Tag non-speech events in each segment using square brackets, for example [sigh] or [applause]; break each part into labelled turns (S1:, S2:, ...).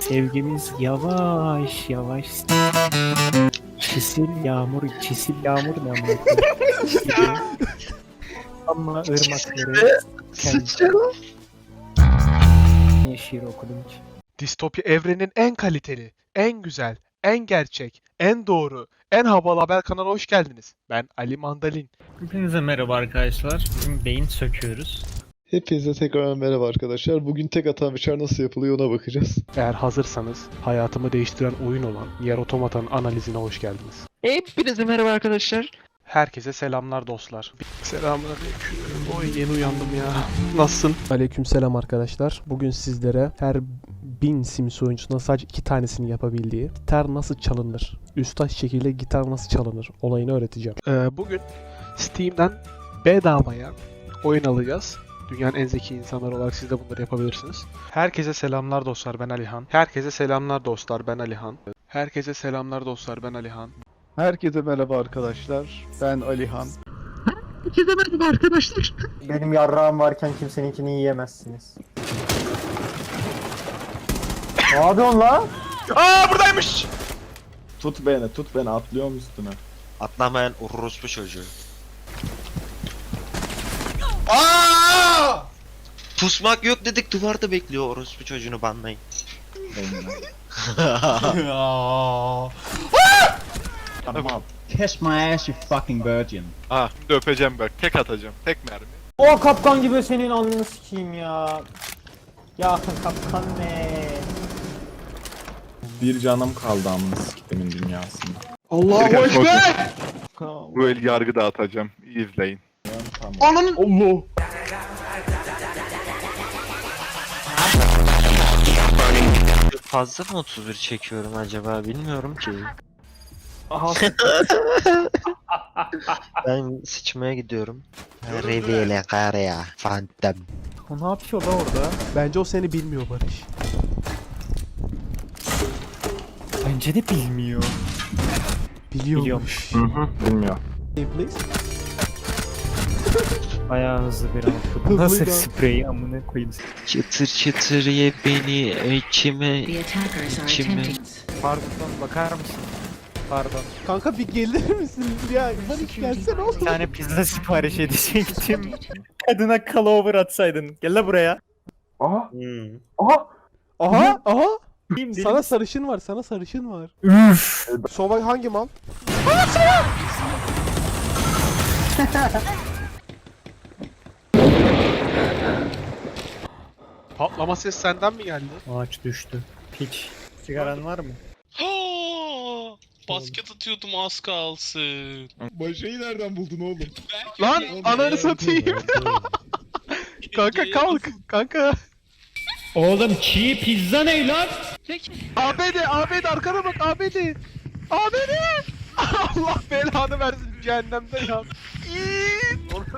S1: Sevgimiz yavaş yavaş. Çisil yağmur, çisil yağmur ne ama? Ama ırmakları kendi şiir okudum ki.
S2: Distopya evrenin en kaliteli, en güzel, en gerçek, en doğru, en havalı haber kanalına hoş geldiniz. Ben Ali Mandalin.
S1: Hepinize merhaba arkadaşlar. Bugün beyin söküyoruz.
S3: Hepinize tekrar merhaba arkadaşlar. Bugün tek atan biçer nasıl yapılıyor ona bakacağız.
S2: Eğer hazırsanız hayatımı değiştiren oyun olan Nier Automata'nın analizine hoş geldiniz.
S4: Hepinize merhaba arkadaşlar.
S2: Herkese selamlar dostlar. Selamünaleyküm. Oy yeni uyandım ya. Nasılsın?
S5: Aleykümselam arkadaşlar. Bugün sizlere her bin Sims oyuncusundan sadece iki tanesini yapabildiği gitar nasıl çalınır, üstad şekilde gitar nasıl çalınır olayını öğreteceğim.
S2: Ee, bugün Steam'den bedavaya oyun alacağız. Dünyanın en zeki insanları olarak siz de bunları yapabilirsiniz. Herkese selamlar dostlar ben Alihan. Herkese selamlar dostlar ben Alihan. Herkese selamlar dostlar ben Alihan.
S3: Herkese merhaba arkadaşlar. Ben Alihan.
S6: Benim yarrağım varken kimseninkini yiyemezsiniz. ne yapıyorsun la?
S2: Aa buradaymış.
S3: Tut beni, tut beni. Atlıyorum üstüne.
S4: Atlamayan orospu çocuğu. Pusmak yok dedik duvarda bekliyor orospu çocuğunu banlayın.
S3: Tamam.
S7: Kiss my ass, you fucking virgin.
S8: Ah şimdi öpeceğim bak. Tek atacağım. Tek mermi.
S6: O kapkan gibi senin alnını sikeyim ya. Ya kapkan ne?
S3: Bir canım kaldı amına siktimin dünyasında.
S2: Allahu Ekber.
S8: Bu el yargı dağıtacağım. İyi izleyin.
S3: Tamam.
S2: Allah.
S4: Fazla mı 31 çekiyorum acaba bilmiyorum ki.
S6: Aha [laughs]
S4: Ben sıçmaya gidiyorum. Reviele Karea Phantom.
S6: o ne yapıyor da orada?
S5: Bence o seni bilmiyor Barış.
S1: Bence de bilmiyor.
S5: Biliyormuş.
S3: Hı hı. Bilmiyor.
S5: Hey, please.
S1: Bayağı hızlı bir.
S5: Hızlı
S1: Nasıl spreyi amına koyayım.
S4: Çıtır çıtır ye beni içime. Kimi?
S9: attempting.
S6: Pardon bakar mısın? Pardon.
S5: Kanka bir gelir misin? Ya Barış gelsene oğlum.
S1: Bir tane pizza sipariş edecektim. [laughs] Kadına call over atsaydın. Gel la buraya.
S3: Aha!
S4: Hmm.
S3: Aha!
S5: Aha aha. Sana sarışın var, sana sarışın var.
S1: Üf.
S5: Sova hangi mal? [laughs]
S2: Patlama ses senden mi geldi?
S1: Ağaç düştü. Piç. Sigaran var mı?
S10: Basket atıyordum az kalsın.
S3: Başayı nereden buldun oğlum?
S2: Lan ananı satayım. kanka kalk. Kanka.
S1: Oğlum çiğ pizza ne lan?
S2: ABD, ABD arkana bak ABD. ABD. [laughs] Allah belanı versin cehennemde ya.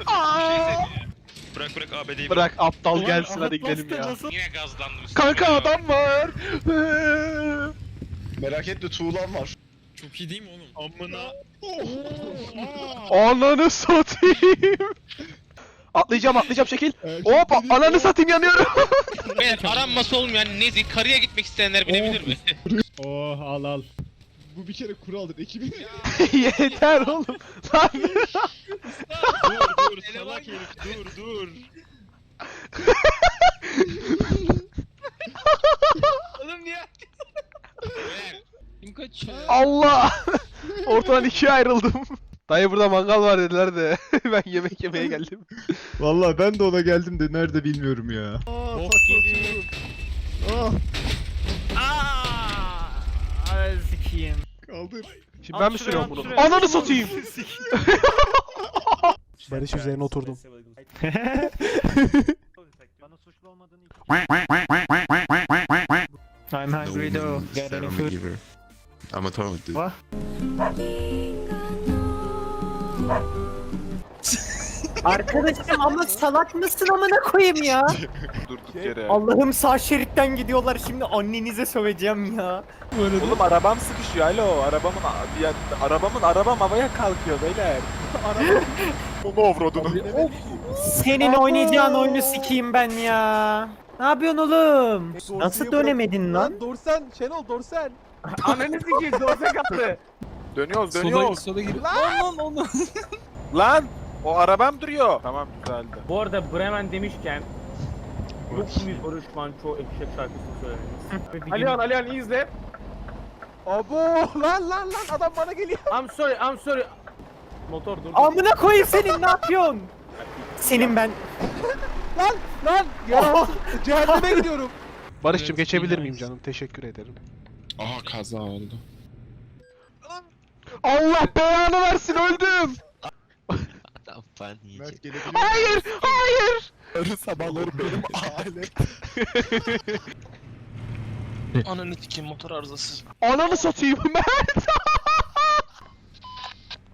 S2: Aa!
S10: Bırak bırak ABD'yi
S2: Bırak aptal gelsin hadi gidelim ya.
S10: Yine gazlandım üstüne
S2: Kanka
S10: ya.
S2: adam var.
S3: Merak etme tuğlan var.
S10: Çok iyi değil mi oğlum? Amına.
S2: Ananı satayım. Atlayacağım atlayacağım şekil. Hop ananı satayım yanıyorum.
S10: Beyler aranması olmayan Nezi karıya gitmek isteyenler binebilir mi?
S1: Oh al al.
S3: Bu bir kere kuraldır. Ekibin [laughs]
S2: Yeter oğlum. Lan.
S10: dur dur salak herif dur dur. Oğlum niye? Beyler. Kim kaçıyor?
S2: Allah. [laughs] Ortadan ikiye ayrıldım. Dayı burada mangal var dediler de [laughs] ben yemek yemeye geldim.
S3: Vallahi ben de ona geldim de nerede bilmiyorum ya.
S10: Bok gibi.
S1: Aaa! Ay sikiyim.
S3: Kaldır.
S2: Şimdi ben mi sürüyorum bunu? Ananı satayım. [laughs]
S5: Barış üzerine oturdum.
S6: Bana suçlu olmadığını I'm hungry though. Got any food?
S8: I'm a toilet dude.
S6: What? Arkadaşım ama salak mısın amına koyayım ya? [laughs]
S8: Durduk yere.
S6: Allah'ım sağ şeritten gidiyorlar şimdi annenize söveceğim ya.
S8: Oğlum arabam sıkışıyor. Alo arabamın ya, arabamın arabam havaya kalkıyor beyler. [laughs] Arabam. Onu offroad'unu.
S6: Senin oynayacağın oyunu sikeyim ben ya.
S1: Ne yapıyorsun oğlum? Nasıl dönemedin lan?
S2: Dorsen, Şenol Dorsen. [laughs]
S8: Ananı sikeyim dorse kaptı. Dönüyoruz dönüyoruz.
S10: Sola gir.
S8: Lan lan lan. Lan o arabam duruyor. Tamam güzeldi.
S1: Bu arada Bremen demişken çok büyük Barış Manço eşek şarkısı söylediniz.
S8: Alihan Alihan iyi izle.
S2: Abo lan lan lan adam bana geliyor.
S1: I'm sorry, I'm sorry. Motor dur.
S11: Amına koyayım senin ne yapıyorsun? Senin ben [laughs]
S2: Lan ya cehenneme gidiyorum. [laughs] Barış'cığım geçebilir miyim canım? Teşekkür ederim.
S12: Aha kaza oldu.
S2: Allah belanı versin öldüm.
S4: Pan yiyecek.
S2: Hayır, hayır.
S12: Arı sabahları benim [laughs] ailem. [laughs]
S10: Ananı sikeyim motor arızası.
S2: Ananı satayım [laughs] Mert.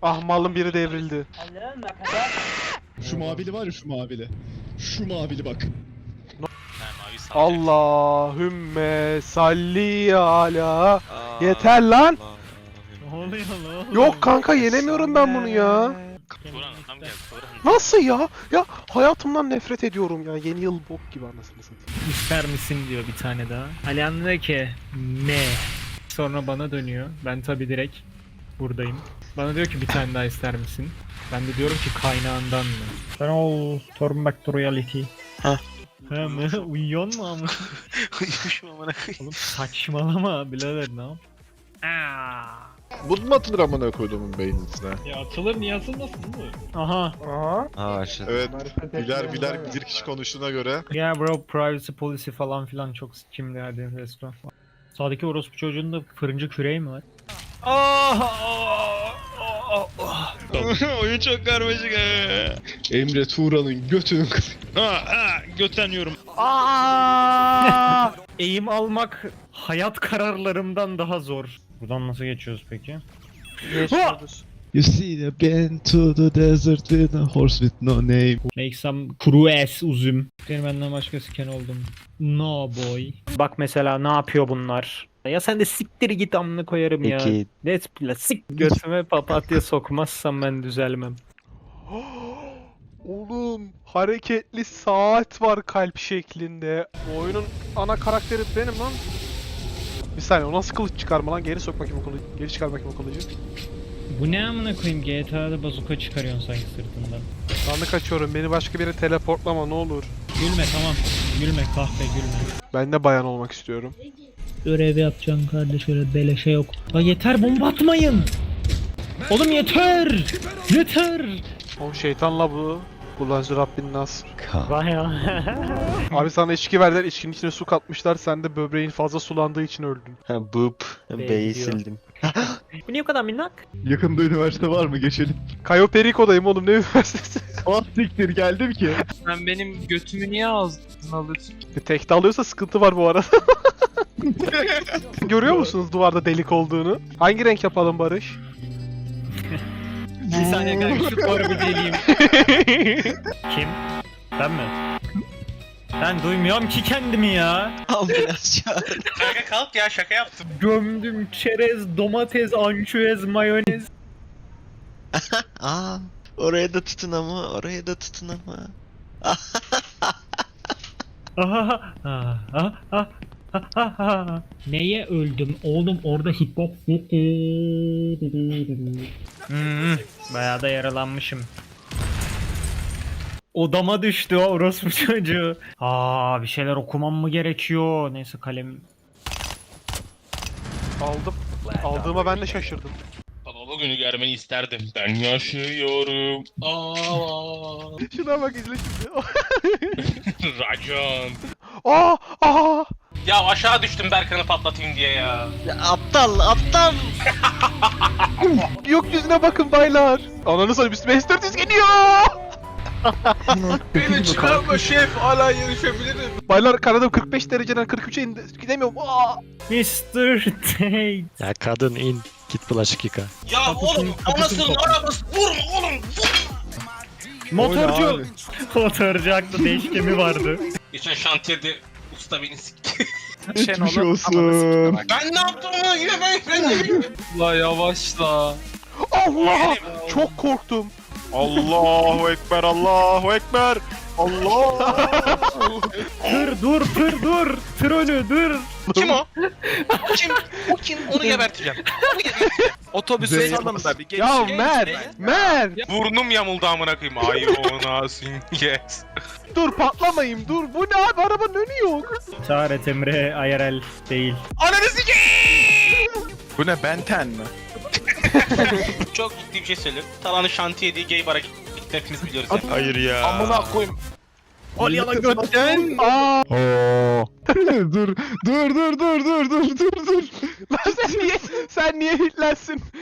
S2: ah malın biri devrildi.
S3: Şu mavili var ya şu mavili. Şu mavili bak.
S2: Allahümme salli ala. Yeter lan.
S1: Ne oluyor lan?
S2: Yok kanka yenemiyorum ben bunu ya. Nasıl ya? Ya hayatımdan nefret ediyorum ya. Yeni yıl bok gibi anasını satayım.
S1: İster misin diyor bir tane daha. Alihan diyor ki ne? Sonra bana dönüyor. Ben tabi direkt buradayım. Bana diyor ki bir tane daha ister misin? Ben de diyorum ki kaynağından mı? Sen ol turn back to reality.
S10: Ha.
S1: He mi? [laughs] Uyuyor mu ama? [laughs]
S10: Uyumuşum amına
S1: Oğlum saçmalama birader ne yap? Aa.
S3: Bu mu atılır amına koyduğumun beynine?
S1: Ya atılır niye atılmasın bu? Aha.
S4: Aa başladı.
S3: Evet. Biler biler bir kişi konuştuğuna göre.
S1: Ya bro privacy policy falan filan çok kimdi hadi restoran. Sağdaki orospu çocuğun da fırıncı küreği mi var? [laughs]
S10: Oyun çok karmaşık.
S3: Emre Tuğra'nın götünün
S10: Ha ha götleniyorum. [laughs]
S1: Eğim almak hayat kararlarımdan daha zor. Buradan nasıl geçiyoruz peki?
S2: Geçiyoruz.
S3: You see the bend to the desert with a horse with no name.
S1: Make some crues uzun. Benim benden başkası ken oldum. No boy. Bak mesela ne yapıyor bunlar? Ya sen de siktir git amına koyarım ya.
S4: Peki
S1: Let's play. Sik götüme papatya sokmazsam ben düzelmem. [gasps]
S2: Oğlum hareketli saat var kalp şeklinde. Bu oyunun ana karakteri benim lan. Bir saniye o nasıl kılıç çıkarma lan? Geri sok bakayım o kılıcı. Geri çıkar bakayım o kılıcı.
S1: Bu ne amına koyayım GTA'da bazuka çıkarıyorsun sanki sırtından.
S2: De kaçıyorum. Beni başka biri teleportlama ne olur.
S1: Gülme tamam. Gülme kahpe gülme.
S2: Ben de bayan olmak istiyorum.
S1: Görev yapacaksın kardeş öyle beleşe yok. Ya yeter bomba atmayın. Oğlum yeter. Yeter.
S2: O şeytanla bu. Kullanıcı Rabbin Nas.
S1: Baya. [laughs]
S2: Abi sana içki verdiler. içkinin içine su katmışlar. Sen de böbreğin fazla sulandığı için öldün.
S4: Ha boop.
S1: B'yi diyor.
S4: sildim. [laughs]
S1: Bu niye bu kadar minnak?
S3: Yakında üniversite var mı? Geçelim.
S2: Cayo Perico'dayım oğlum ne üniversitesi. [laughs]
S3: Ah siktir geldim ki.
S10: Sen benim götümü niye ağzına alıyorsun?
S2: Tekte alıyorsa sıkıntı var bu arada. Görüyor musunuz duvarda delik olduğunu? Hangi renk yapalım Barış?
S1: Bir saniye kanka şu doğru bir deliyim. [laughs] Kim? Ben mi? Ben duymuyorum ki kendimi ya.
S4: Ambulans çağır. [laughs]
S10: Kanka kalk ya şaka yaptım.
S1: Gömdüm çerez, domates, ançüez, mayonez. [laughs]
S4: Aa oraya da tutun ama oraya da tutun ama.
S1: Aha, ah, ah, ah, ah, ah, ah. [laughs] Neye öldüm? Oğlum orada hitbox hmm, Bayağı da yaralanmışım. Odama düştü o orospu çocuğu. Aa bir şeyler okumam mı gerekiyor? Neyse kalem.
S2: Aldım. Aldığıma ben de şaşırdım.
S10: Baba günü görmeni isterdim. Ben yaşıyorum. Aa. [laughs]
S2: Şuna bak izle şimdi. [laughs]
S10: Racon.
S2: Aa! Aa!
S10: Ya aşağı düştüm Berkan'ı patlatayım diye ya.
S4: Ya aptal aptal. [laughs]
S2: Gökyüzüne bakın baylar. Ananı satayım üstüme S-400 geliyor. [laughs]
S8: Beni çıkarma şef hala yarışabilirim.
S2: Baylar kanadım 45 dereceden 43'e indi. Gidemiyorum. Aa!
S1: Mr. Tate.
S4: Ya kadın in. Git bulaşık yıka.
S10: Ya oğlum anasının arabası vurma oğlum.
S1: Motorcu. Motorcu aklı değişkemi vardı.
S10: Geçen şantiyede usta beni sikti. [laughs]
S3: Geçmiş olsun.
S10: ben ne yaptım ona yine ben bilmiyorum. La yavaşla.
S2: Allah! Çok korktum.
S8: Allahu ekber Allahu ekber.
S1: Dur dur dur dur. Tır önü dur.
S10: Kim o? [laughs] kim? O kim? Onu geberteceğim. Onu geberteceğim.
S8: Otobüsü
S3: Zeynep-
S8: salın da bir geç.
S2: Ya Mer! Mer!
S10: Burnum yamuldu amına koyayım. Ay ona yes.
S2: Dur patlamayayım dur. Bu ne abi arabanın önü yok.
S1: Çağret Emre IRL değil.
S10: Ananı sikeyim.
S8: Bu ne Benten mi? [laughs]
S10: Çok ciddi bir şey söylüyorum. Talanı şantiye diye gay bara gitti. Hepimiz biliyoruz yani.
S12: Hayır ya.
S8: Amına koyayım.
S11: Alyana götten.
S2: Aa! [laughs]
S3: dur, dur, dur, dur, dur, dur, dur, dur.
S2: Lan sen niye sen niye hitlersin? [laughs]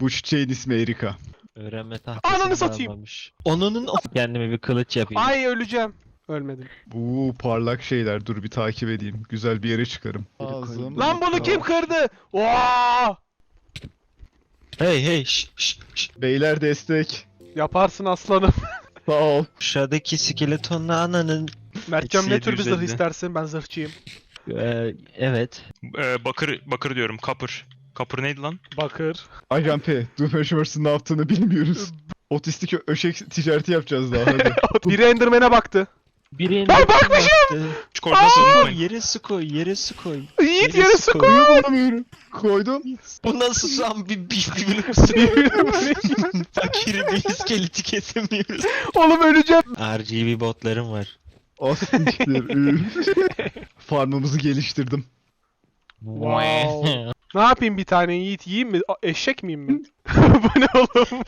S3: Bu çiçeğin ismi Erika.
S4: Öğrenme tahtası.
S2: Ananı satayım.
S4: almamış. Onunun of. Kendime bir kılıç yapayım.
S2: Ay öleceğim. Ölmedim.
S3: Bu parlak şeyler. Dur bir takip edeyim. Güzel bir yere çıkarım. Ağzım.
S2: Lan bunu kim kırdı? Oo!
S4: Hey hey şş şş şş.
S3: Beyler destek.
S2: Yaparsın aslanım. [laughs]
S3: Sağ ol.
S4: Aşağıdaki skeletonla ananın.
S2: Mertcan ne tür bir zırh
S12: 750.
S2: istersin? Ben zırhçıyım.
S4: Ee, evet.
S12: Ee, bakır, bakır diyorum. Kapır. Kapır neydi lan?
S2: Bakır.
S3: Ajan P. Doomhashmers'ın ne yaptığını bilmiyoruz. [laughs] Otistik ö- öşek ticareti yapacağız daha hadi. [laughs]
S2: Biri Enderman'e baktı.
S4: Biri
S2: Ben bakmışım!
S12: Koymasın unutmayın.
S4: Yere su koy, yere su koy.
S2: Yiğit
S4: Yere su
S2: su
S4: koy.
S3: Bulamıyorum. Koydum.
S4: Bu nasıl şu an bir bir bir bir Fakiri bir iskeleti kesemiyoruz.
S2: Oğlum öleceğim.
S4: RGB botlarım var. [laughs]
S3: Farmımızı geliştirdim.
S2: Wow. [laughs] Ne yapayım bir tane Yiğit yiyeyim mi? Eşek miyim ben? [laughs] Bu ne oğlum?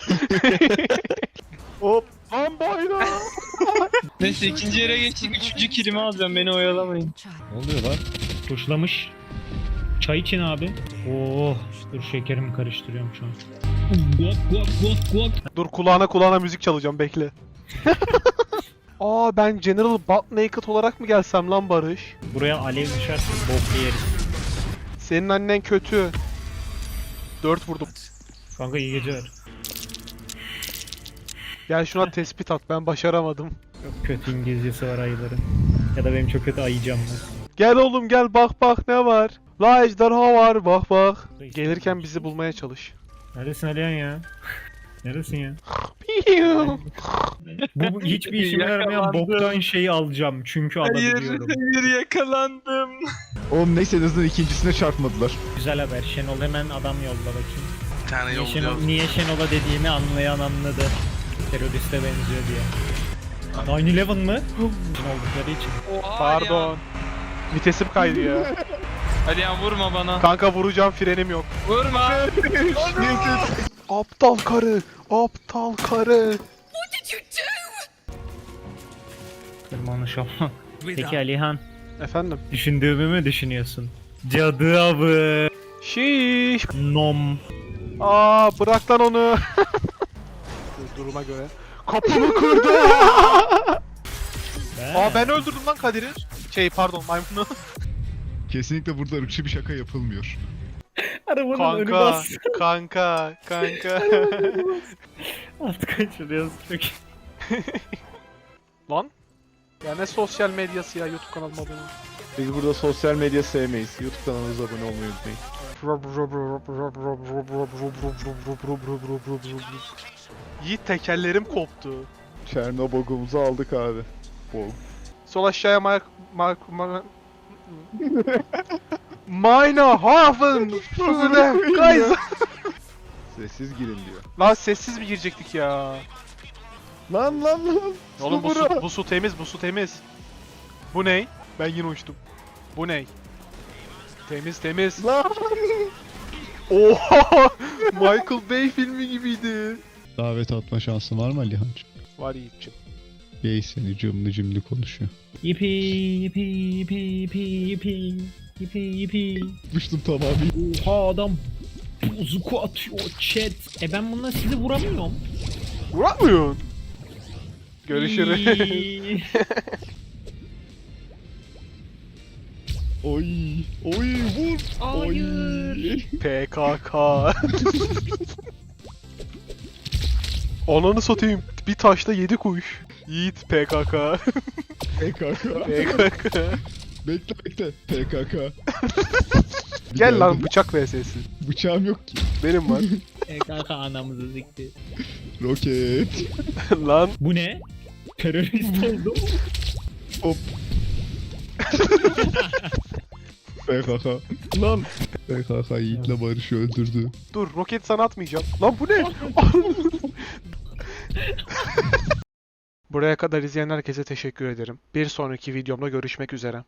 S2: Hop. Lan bayrağı. [laughs]
S10: Neyse ikinci yere geçtik. Üçüncü kilimi alacağım. Beni oyalamayın.
S4: Ne oluyor lan?
S1: Tuşlamış. Çay için abi. Oo, dur şekerimi karıştırıyorum şu an. Guak guak guak guak.
S2: Dur kulağına kulağına müzik çalacağım bekle. [laughs] Aa ben General Butt Naked olarak mı gelsem lan Barış?
S1: Buraya alev düşerse bok yeriz.
S2: Senin annen kötü. 4 vurdum.
S1: Kanka iyi geceler.
S2: Gel şuna [laughs] tespit at ben başaramadım.
S1: Çok kötü İngilizcesi var ayıların. Ya da benim çok kötü ayıcam var.
S2: Gel oğlum gel bak bak ne var. La ejderha var bak bak. Gelirken bizi bulmaya çalış.
S1: Neredesin Alihan ya? Neredesin ya? Bu, bu hiçbir işime yaramayan boktan şeyi alacağım çünkü alabiliyorum.
S8: hayır yakalandım.
S3: Oğlum neyse en azından ikincisine çarpmadılar.
S1: Güzel haber. Şenol hemen adam yolla bakayım.
S10: Bir tane
S1: Niye, Şenol, niye Şenol'a dediğimi anlayan anladı. Teröriste benziyor diye. 9-11 mı? Oldukları için.
S2: Pardon. Vitesim kaydı ya. [laughs]
S10: Alihan vurma bana.
S2: Kanka vuracağım frenim yok.
S10: Vurma. [laughs]
S2: Aptal karı. Aptal karı.
S1: Tırmanı şapma. Peki Alihan,
S2: Efendim.
S1: düşündüğümü mü düşünüyorsun? Cadı avı.
S2: Şiş.
S1: Nom.
S2: Aa bırak lan onu. [laughs] Dur, Duruma göre. Kapımı kırdı. Aa ben öldürdüm lan Kadir'i. Şey pardon maymunu.
S3: Kesinlikle burada ırkçı bir şaka yapılmıyor.
S1: Arabanın önü
S2: Kanka,
S1: bas.
S2: kanka, kanka.
S1: Alt kaçırıyoruz iyi.
S2: Lan? Ya ne sosyal medyası ya YouTube kanalıma abone.
S3: Biz burada sosyal medya sevmeyiz. YouTube kanalımıza abone olmayı unutmayın.
S2: Yiğit tekerlerim koptu.
S3: Çernobog'umuzu aldık abi. Bog.
S2: Sol aşağıya Mark... Mark... Mark... Meine Hafen Führer Kaiser.
S3: Sessiz girin diyor.
S2: Lan sessiz mi girecektik ya?
S3: Lan lan lan.
S2: Oğlum bu su, bu su temiz, bu su temiz. Bu ney? Ben yine uçtum. Bu ney? Temiz temiz.
S3: Lan.
S2: Oha! [laughs] Michael Bay filmi gibiydi.
S3: Davet atma şansın var mı Alihan'cığım?
S2: Var Yiğit'cim.
S3: Gay seni cımlı cımlı konuşuyor.
S1: Yipi yipi yipi yipi yipi yipi yipi.
S3: Düştüm tamamıyla.
S1: Oha adam bozuku atıyor chat. E ben bununla sizi vuramıyorum.
S2: Vuramıyorsun. Görüşürüz. [laughs]
S3: Oy. Oy vur.
S1: Hayır.
S2: PKK. [laughs] Ananı satayım. Bir taşla yedi kuş. Yiğit PKK.
S3: PKK.
S2: PKK.
S3: bekle bekle. PKK.
S2: Gel lan bıçak vs'si.
S3: Bıçağım yok ki.
S2: Benim var. [laughs]
S1: PKK anamızı sikti.
S3: Roket. [laughs]
S2: Lan
S1: Bu ne? Terörist oldum. [laughs]
S3: PKK. Lan. PKK Yiğit'le Barış'ı öldürdü.
S2: dur roket sana atmayacağım. Lan bu ne? [laughs] Buraya kadar izleyen herkese teşekkür ederim. Bir sonraki videomda görüşmek üzere.